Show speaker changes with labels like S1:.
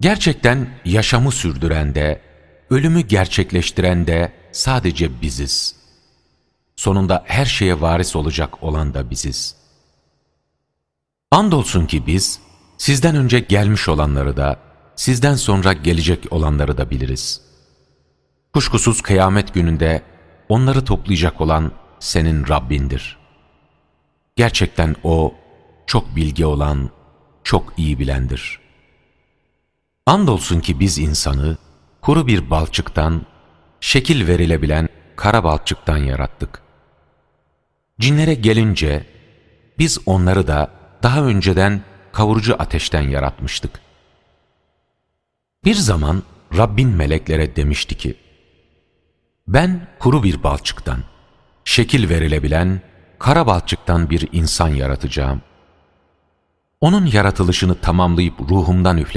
S1: Gerçekten yaşamı sürdüren de, ölümü gerçekleştiren de sadece biziz. Sonunda her şeye varis olacak olan da biziz. Andolsun ki biz, sizden önce gelmiş olanları da, sizden sonra gelecek olanları da biliriz. Kuşkusuz kıyamet gününde onları toplayacak olan senin Rabbindir. Gerçekten O, çok bilgi olan, çok iyi bilendir. Andolsun ki biz insanı, kuru bir balçıktan, şekil verilebilen kara balçıktan yarattık. Cinlere gelince, biz onları da daha önceden kavurucu ateşten yaratmıştık. Bir zaman Rabbin meleklere demişti ki, ben kuru bir balçıktan, şekil verilebilen kara balçıktan bir insan yaratacağım. Onun yaratılışını tamamlayıp ruhumdan üfle